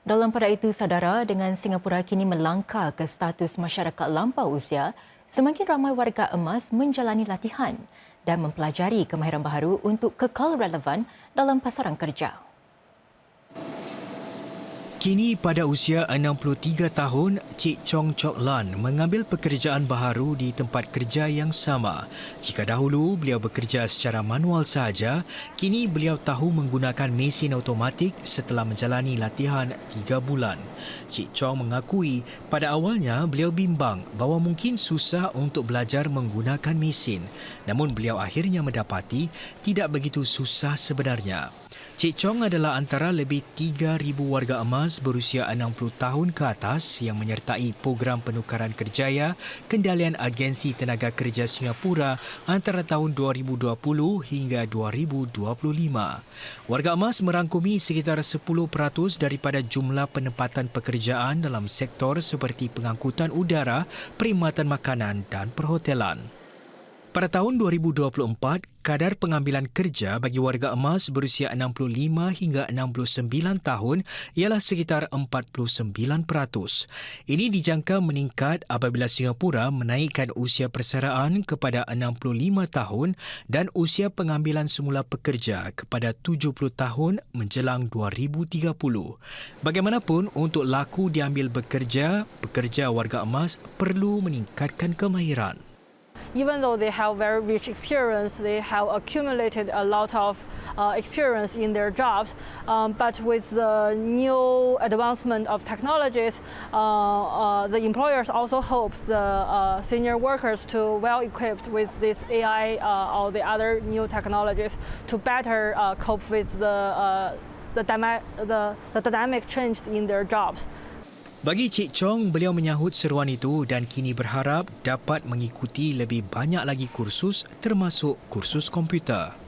Dalam pada itu, saudara, dengan Singapura kini melangkah ke status masyarakat lampau usia, semakin ramai warga emas menjalani latihan dan mempelajari kemahiran baharu untuk kekal relevan dalam pasaran kerja. Kini pada usia 63 tahun, Cik Chong Chok Lan mengambil pekerjaan baharu di tempat kerja yang sama. Jika dahulu beliau bekerja secara manual sahaja, kini beliau tahu menggunakan mesin automatik setelah menjalani latihan 3 bulan. Cik Chong mengakui pada awalnya beliau bimbang bahawa mungkin susah untuk belajar menggunakan mesin. Namun beliau akhirnya mendapati tidak begitu susah sebenarnya. Cik Chong adalah antara lebih 3,000 warga emas berusia 60 tahun ke atas yang menyertai program penukaran kerjaya kendalian Agensi Tenaga Kerja Singapura antara tahun 2020 hingga 2025. Warga emas merangkumi sekitar 10% daripada jumlah penempatan pekerjaan dalam sektor seperti pengangkutan udara, perkhidmatan makanan dan perhotelan. Pada tahun 2024, kadar pengambilan kerja bagi warga emas berusia 65 hingga 69 tahun ialah sekitar 49%. Ini dijangka meningkat apabila Singapura menaikkan usia persaraan kepada 65 tahun dan usia pengambilan semula pekerja kepada 70 tahun menjelang 2030. Bagaimanapun, untuk laku diambil bekerja, pekerja warga emas perlu meningkatkan kemahiran. Even though they have very rich experience, they have accumulated a lot of uh, experience in their jobs. Um, but with the new advancement of technologies, uh, uh, the employers also hope the uh, senior workers to well equipped with this AI uh, or the other new technologies to better uh, cope with the, the, the, the dynamic change in their jobs. Bagi Cik Chong, beliau menyahut seruan itu dan kini berharap dapat mengikuti lebih banyak lagi kursus termasuk kursus komputer.